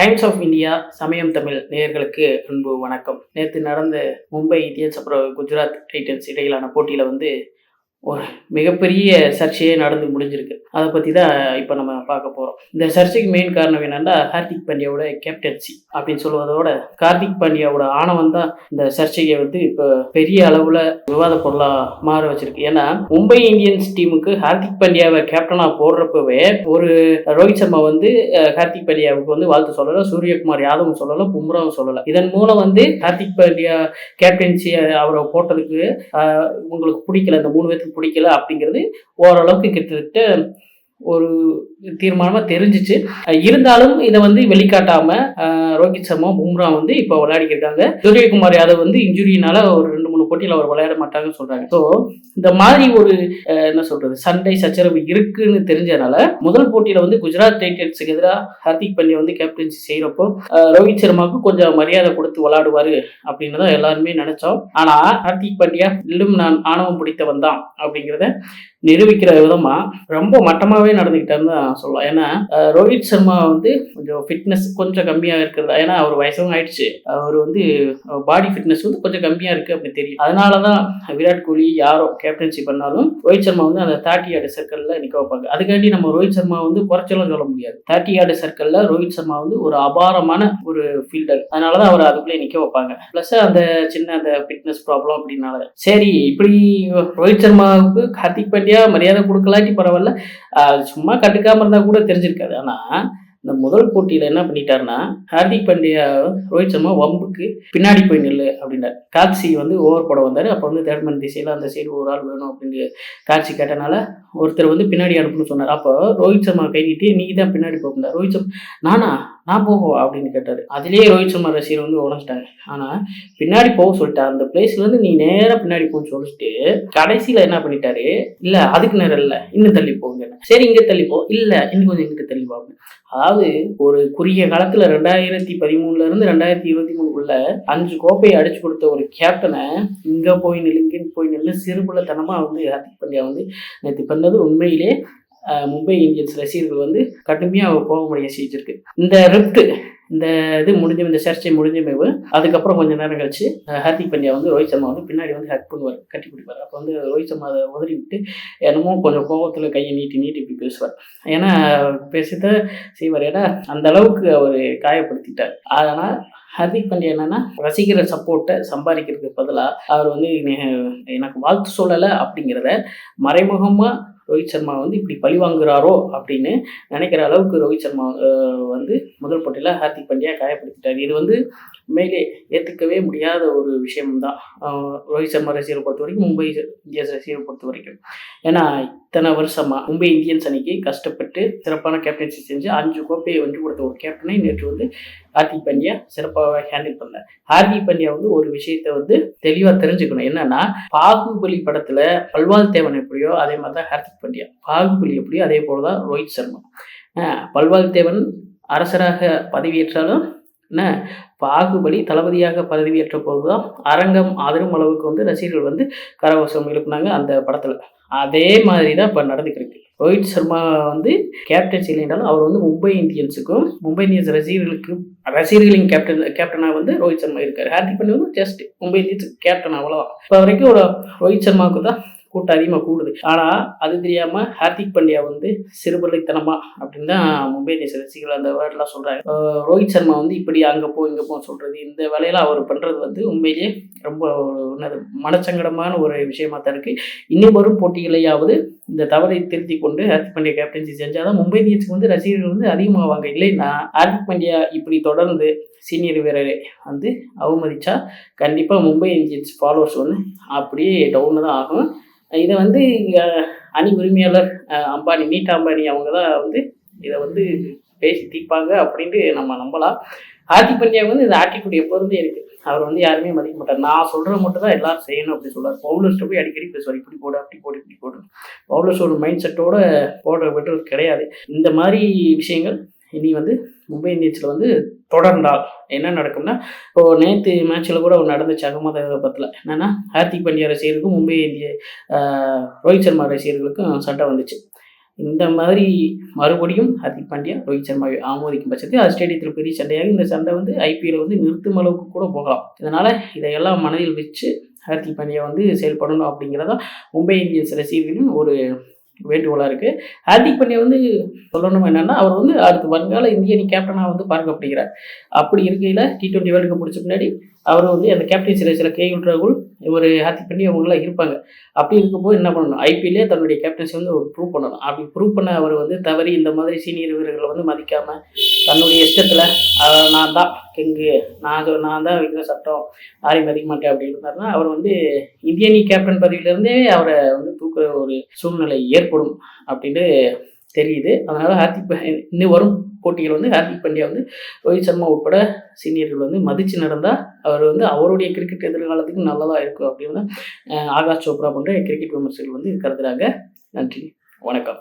Times of India சமயம் தமிழ் நேயர்களுக்கு அன்பு வணக்கம். நேற்று நடந்த மும்பை இந்தியன்ஸ் அப்புறம் குஜராத் டைட்டன்ஸ் இடையிலான போட்டியில் வந்து ஒரு மிகப்பெரிய சர்ச்சையே நடந்து முடிஞ்சிருக்கு. அதை பற்றி தான் இப்போ நம்ம பார்க்க போகிறோம் இந்த சர்ச்சைக்கு மெயின் காரணம் என்னென்னா ஹார்திக் பாண்டியாவோட கேப்டன்சி அப்படின்னு சொல்வதோட கார்த்திக் பாண்டியாவோட ஆணவம் தான் இந்த சர்ச்சையை வந்து இப்போ பெரிய அளவில் விவாத பொருளாக மாற வச்சிருக்கு. ஏன்னா மும்பை இந்தியன்ஸ் டீமுக்கு ஹார்திக் பாண்டியாவை கேப்டனாக போடுறப்பவே ஒரு ரோஹித் சர்மா வந்து கார்த்திக் ஹார்திக் பாண்டியாவுக்கு வந்து வாழ்த்து சொல்லலை சூரியகுமார் யாதவும் சொல்லலை பும்ராவும் சொல்லலை. இதன் மூலம் வந்து ஹார்திக் பாண்டியா கேப்டன்சி அவரை போட்டதுக்கு உங்களுக்கு பிடிக்கல இந்த மூணு பேருக்கு பிடிக்கல அப்படிங்கிறது ஓரளவுக்கு கிட்டத்தட்ட ஒரு தீர்மானமாக தெரிஞ்சிச்சு. இருந்தாலும் இதை வந்து வெளிக்காட்டாம ரோஹித் சர்மா பும்ரா வந்து இப்போ விளையாடிக்கிருக்காங்க சூரியகுமார் யாதவ் வந்து இன்ஜுரினால ஒரு ரெண்டு மூணு போட்டியில் அவர் விளையாட மாட்டாங்கன்னு சொல்றாங்க ஸோ இந்த மாதிரி ஒரு என்ன சொல்றது சண்டை சச்சரவு இருக்குன்னு தெரிஞ்சதுனால முதல் போட்டியில வந்து குஜராத் டைட்டன்ஸுக்கு எதிராக ஹர்திக் பாண்டியா வந்து கேப்டன்சி செய்யறப்போ ரோஹித் சர்மாவுக்கு கொஞ்சம் மரியாதை கொடுத்து விளையாடுவாரு அப்படின்னு தான் எல்லாருமே நினைச்சோம். ஆனா ஹர்திக் பாண்டியா இன்னும் நான் ஆணவம் பிடித்தவன் தான் அப்படிங்கிறத நிரூபிக்கிற விதமா ரொம்ப மட்டமாவே நடந்துக்கிட்டாருன்னு தான் சொல்லலாம். ஏன்னா ரோஹித் சர்மா வந்து கொஞ்சம் ஃபிட்னஸ் கொஞ்சம் கம்மியாக இருக்கிறதா? ஏன்னா அவர் வயசும் ஆயிடுச்சு. அவர் வந்து பாடி ஃபிட்னஸ் வந்து கொஞ்சம் கம்மியாக இருக்குது அப்படி தெரியும். அதனாலதான் விராட் கோலி யாரோ கேப்டன்சி பண்ணாலும் ரோஹித் சர்மா வந்து அந்த தேர்ட்டி ஆடு சர்க்கிளில் நிற்க வைப்பாங்க. அதுக்காண்டி நம்ம ரோஹித் சர்மா வந்து குறைச்சலும் சொல்ல முடியாது. தேர்ட்டி ஆடு சர்க்கிளில் ரோஹித் சர்மா வந்து ஒரு அபாரமான ஒரு ஃபீல்டர் அதனாலதான் அவர் அதுக்குள்ளே நிற்க வைப்பாங்க. ப்ளஸ் அந்த சின்ன அந்த ஃபிட்னஸ் ப்ராப்ளம் அப்படின்னால. சரி இப்படி ரோஹித் சர்மாவுக்கு கார்த்திக் பாண்டியா மரியாதை கொடுக்கலாட்டி பரவாயில்ல. அது சும்மா கண்டுக்காம இருந்தால் கூட தெரிஞ்சிருக்காது. ஆனால் இந்த முதல் போட்டியில் என்ன பண்ணிட்டாருன்னா ஹார்திக் பாண்டியா ரோஹித் சர்மா வம்புக்கு பின்னாடி போய் நில்லு அப்படின்றார் காட்சி வந்து ஓவர் போட வந்தார். அப்போ வந்து தேர்ட்மன் திசையில் அந்த சைடு ஒரு ஆள் வேணும் அப்படின்னு காட்சி கேட்டனால ஒருத்தர் வந்து பின்னாடி அனுப்புன்னு சொன்னார். அப்போ ரோஹித் சர்மா கை நீட்டி நீ தான் பின்னாடி போகணும். ரோஹித் சர்மா நானா? நான் போகவா அப்படின்னு கேட்டார். அதுலேயே ரோஹித் சர்மா ரசிகர் வந்து உடஞ்சிட்டாங்க. ஆனால் பின்னாடி போக சொல்லிட்டா அந்த பிளேஸ்லேருந்து நீ நேராக பின்னாடி போன்னு சொல்லிட்டு கடைசியில் என்ன பண்ணிட்டாரு? இல்லை அதுக்கு நேரம் இல்லை இன்னும் தள்ளி போங்க சரி இங்கே தள்ளிப்போ இல்லை இன்னும் கொஞ்சம் இங்கிட்ட தள்ளி போங்க அதாவது ஒரு குறுகிய காலத்தில் ரெண்டாயிரத்தி பதிமூணுல இருந்து ரெண்டாயிரத்தி இருபத்தி மூணுக்குள்ள அஞ்சு கோப்பையை அடிச்சு கொடுத்த ஒரு கேப்டனை இங்கே போய் நில்லு இங்கன்னு போய் நில்லு சிறுபுலத்தனமா வந்து ஹார்திக் பாண்டியா வந்து நேற்று பண்ணது உண்மையிலே மும்பை இந்தியன்ஸ் ரசிகர்கள் வந்து கடுமையாக கோபமடைய செஞ்சிருக்கு இந்த ரிப்ட் இந்த இது முடிஞ்ச இந்த சர்ச்சை முடிஞ்சமேவு அதுக்கப்புறம் கொஞ்சம் நேரம் கழிச்சு ஹார்திக் பாண்டியா வந்து ரோஹித் சர்மா வந்து பின்னாடி வந்து ஹக் பண்ணுவார் கட்டி பிடிப்பார். அப்போ வந்து ரோஹித் சர்மா அதை உதறி விட்டு என்னமோ கொஞ்சம் கோபத்தில் கையை நீட்டி நீட்டி இப்படி பேசுவார். ஏன்னா பேசித்த செய்வார். ஏன்னா அந்த அளவுக்கு அவர் காயப்படுத்திட்டார். அதனால் ஹர்திக் பாண்டியா என்னன்னா ரசிகர் சப்போர்ட்டை சம்பாதிக்கிறதுக்கு பதிலாக அவர் வந்து எனக்கு வாழ்த்து சொல்லலை அப்படிங்கிறத மறைமுகமாக ரோஹித் சர்மா வந்து இப்படி பழி வாங்குறாரோ அப்படின்னு நினைக்கிற அளவுக்கு ரோஹித் சர்மா வந்து முதல் போட்டியில் ஹார்திக் பாண்டியா காயப்படுத்திட்டார். இது வந்து உண்மையிலே ஏற்றுக்கவே முடியாத ஒரு விஷயம்தான். ரோஹித் சர்மா ரசிகரை பொறுத்த வரைக்கும் மும்பை இந்தியன்ஸ் ரசிகரை பொறுத்த வரைக்கும். ஏன்னா இத்தனை வருஷமாக மும்பை இந்தியன்ஸ் அணிக்கு கஷ்டப்பட்டு சிறப்பான கேப்டன்சி செஞ்சு அஞ்சு கோப்பையை வென்று கொடுத்த ஒரு கேப்டனை நேற்று வந்து ஹார்திக் பாண்டியா சிறப்பாக ஹேண்டில் பண்ணார் ஹார்திக் பாண்டியா வந்து ஒரு விஷயத்தை வந்து தெளிவாக தெரிஞ்சுக்கணும். என்னன்னா பாகுபலி படத்தில் பல்வால் தேவன் எப்படியோ அதே மாதிரி தான் ஹார்திக் பாண்டியா பாகுபலி எப்படியோ அதே போல தான் ரோஹித் சர்மா. அஹ் பல்வால் தேவன் அரசராக பதவியேற்றாலும் என்ன பாகுபலி தளபதியாக பதவியேற்ற போது தான் அரங்கம் அதிரும் அளவுக்கு வந்து ரசிகர்கள் வந்து கரகோஷம் எழுப்பினாங்க அந்த படத்தில். அதே மாதிரி தான் இப்போ நடந்துக்கிருக்கு. ரோஹித் சர்மா வந்து கேப்டன் இல்லைனாலும் அவர் வந்து மும்பை இந்தியன்ஸுக்கும் மும்பை இந்தியன்ஸ் ரசிகர்களுக்கும் ரசிகர்களின் கேப்டன் கேப்டனாக வந்து ரோஹித் சர்மா இருக்கார். ஹார்திக் பாண்டியா வந்து ஜஸ்ட் மும்பை இந்தியன்ஸ் கேப்டன் அவ்வளோதான் இப்போ வரைக்கும் ஒரு ரோஹித் சர்மாவுக்கு தான் கூட்டம் அதிகமாக கூடுது. ஆனால் அது தெரியாமல் ஹார்திக் பாண்டியா வந்து சிறுபள்ளித்தனமா அப்படின்னு தான் மும்பை இந்தியன்ஸ் ரசிகர்கள் அந்த வேர்டெலாம் சொல்கிறாங்க ரோஹித் சர்மா வந்து இப்படி அங்கே போ இங்கே போ சொல்கிறது இந்த வேலையெல்லாம் அவர் பண்ணுறது வந்து உண்மையிலேயே ரொம்ப ஒரு என்னது மனச்சங்கடமான ஒரு விஷயமா தான் இருக்குது இன்னும் வரும் போட்டிகளையாவது இந்த தவறை திருத்தி கொண்டு ஹார்திக் பாண்டியா கேப்டன்சி செஞ்சால் தான் மும்பை இந்தியன்ஸ்க்கு வந்து ரசிகர்கள் வந்து அதிகமாவாங்க இல்லைன்னா ஹார்திக் பாண்டியா இப்படி தொடர்ந்து சீனியர் வீரரை வந்து அவமதிச்சா கண்டிப்பாக மும்பை இந்தியன்ஸ் ஃபாலோவர்ஸ் வந்து அப்படியே டவுன் தான் ஆகும் இதை வந்து அணி உரிமையாளர் அம்பானி நீட்டா அம்பானி அவங்க தான் வந்து இதை வந்து பேசி தீர்ப்பாங்க அப்படின்ட்டு நம்ம நம்பலாம். ஹார்திக் பாண்டியா வந்து இந்த ஆட்டிக்கூடிய எப்போதுமே இருக்கு. அவர் வந்து யாருமே மதிக்க மாட்டார். நான் சொல்றது மட்டும் தான் எல்லாரும் செய்யணும் அப்படின்னு சொல்றாரு. பவுலர்ஸ்ட்டு போய் அடிக்கடி பேசுவார். இப்படி போடு அப்படி போடு இப்படி போடு. பவுலர்ஸோட மைண்ட் செட்டோட போடுற விடுறது கிடையாது. இந்த மாதிரி விஷயங்கள் இனி வந்து மும்பை இந்தியன்ஸில் வந்து தொடர்ந்தால் என்ன நடக்கும்னா இப்போ நேற்று மேட்ச்சில் கூட ஒன்று நடந்துச்சு அகமதாபாத்தில் என்னன்னா ஹார்திக் பாண்டியா ரசிகர்களுக்கும் மும்பை இந்திய ரோஹித் சர்மா ரசிகர்களுக்கும் சண்டை வந்துச்சு. இந்த மாதிரி மறுபடியும் ஹர்திக் பாண்டியா ரோஹித் சர்மாவை ஆமோதிக்கும் பட்சத்தில் அது ஸ்டேடியத்தில் பெரிய சண்டையாக இந்த சண்டை வந்து ஐபிஎல் வந்து நிறுத்தும் அளவுக்கு கூட போகலாம். இதனால் இதையெல்லாம் மனதில் வச்சு ஹர்திக் பாண்டியா வந்து செயல்படணும் அப்படிங்கிறதா மும்பை இந்தியன்ஸ் ரசிகர்களின் ஒரு வேண்டுகோளாக இருக்குது ஹார்திக் பாண்டியா வந்து சொல்லணும் என்னென்னா அவர் வந்து அடுத்து வருங்கால இந்திய அணி கேப்டனாக வந்து பார்க்கப்படுகிறார் அப்படி இருக்கையில் டி ட்வெண்ட்டி வேர்ல்டு கப் முடிச்ச முன்னாடி அவர் வந்து அந்த கேப்டன்சி ரேஸில் கே எல் ராகுல் ஒரு ஹார்திக் பண்ணி அவங்களாம் இருப்பாங்க. அப்படி இருக்கும்போது என்ன பண்ணணும்? ஐபிஎல்லே தன்னுடைய கேப்டன்சி வந்து அவர் ப்ரூவ் பண்ணணும். அப்படி ப்ரூவ் பண்ண அவர் வந்து தவறி இந்த மாதிரி சீனியர் வீரர்களை வந்து மதிக்காமல் தன்னுடைய இஷ்டத்தில் நான் தான் கிங்கு நான் நான் தான் வைக்கிற சட்டம் யாரையும் மதிக்க மாட்டேன் அப்படி இருந்தாருன்னா அவர் வந்து இந்திய அணி கேப்டன் பதவியிலேருந்தே அவரை வந்து தூக்குற ஒரு சூழ்நிலை ஏற்படும் அப்படின்னு தெரியுது. அதனால் ஹார்திக் இன்னும் வரும் போட்டிகள் வந்து ஹார்திக் பாண்டியா வந்து ரோஹித் சர்மா உட்பட சீனியர்கள் வந்து மதித்து நடந்தால் அவர் வந்து அவருடைய கிரிக்கெட் எதிர்காலத்துக்கு நல்லதாக இருக்கும் அப்படின்னு ஆகாஷ் சோப்ரா போன்ற கிரிக்கெட் விமர்சகர்கள் வந்து கருதுறாங்க. நன்றி. வணக்கம்.